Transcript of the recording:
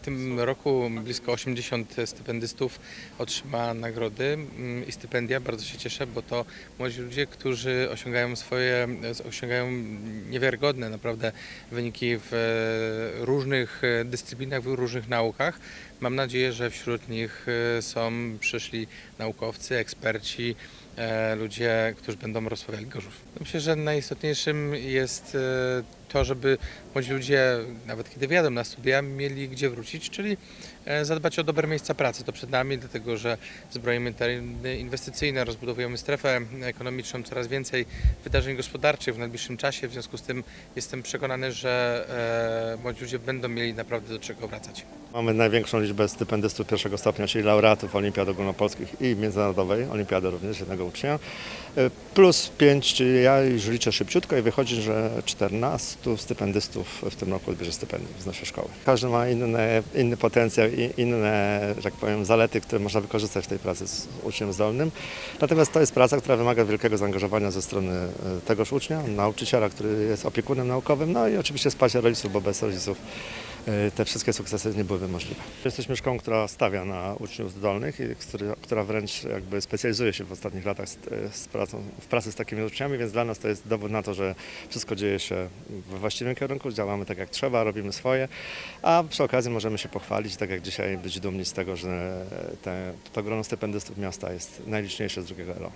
W tym roku blisko 80 stypendystów otrzyma nagrody mm, i stypendia. Bardzo się cieszę, bo to młodzi ludzie, którzy osiągają swoje, osiągają niewiarygodne naprawdę wyniki w e, różnych e, dyscyplinach, w różnych naukach. Mam nadzieję, że wśród nich e, są przyszli naukowcy, eksperci, ludzie, którzy będą rozmawiali Gorzów. Myślę, że najistotniejszym jest e, to, żeby młodzi ludzie, nawet kiedy wjadą na studia, mieli gdzie wrócić, czyli e, zadbać o dobre miejsca pracy. To przed nami, dlatego że zbrojimy tereny inwestycyjne, rozbudowujemy strefę ekonomiczną, coraz więcej wydarzeń gospodarczych w najbliższym czasie. W związku z tym jestem przekonany, że e, młodzi ludzie będą mieli naprawdę do czego wracać. Mamy największą liczbę stypendystów pierwszego stopnia, czyli laureatów Olimpiad Ogólnopolskich i Międzynarodowej, Olimpiady również jednego E, Plus 5, czyli ja już liczę szybciutko i wychodzi, że 14 stypendystów w tym roku odbierze stypendium z naszej szkoły. Każdy ma inne, inny potencjał i inne, tak powiem, zalety, które można wykorzystać w tej pracy z uczniem zdolnym. Natomiast to jest praca, która wymaga wielkiego zaangażowania ze strony e, tegoż ucznia, nauczyciela, który jest opiekunem naukowym, no i oczywiście wsparcia rodziców, bo bez rodziców te wszystkie sukcesy nie byłyby możliwe. Jesteśmy szkołą, która stawia na uczniów zdolnych która wręcz jakby specjalizuje się w ostatnich latach z, z pracą, w pracy z takimi uczniami, więc dla nas to jest dowód na to, że wszystko dzieje się we właściwym kierunku, działamy tak jak trzeba, robimy swoje, a przy okazji możemy się pochwalić, tak jak dzisiaj być dumni z tego, że te, to grono stypendystów miasta jest najliczniejsze z drugiego ELO.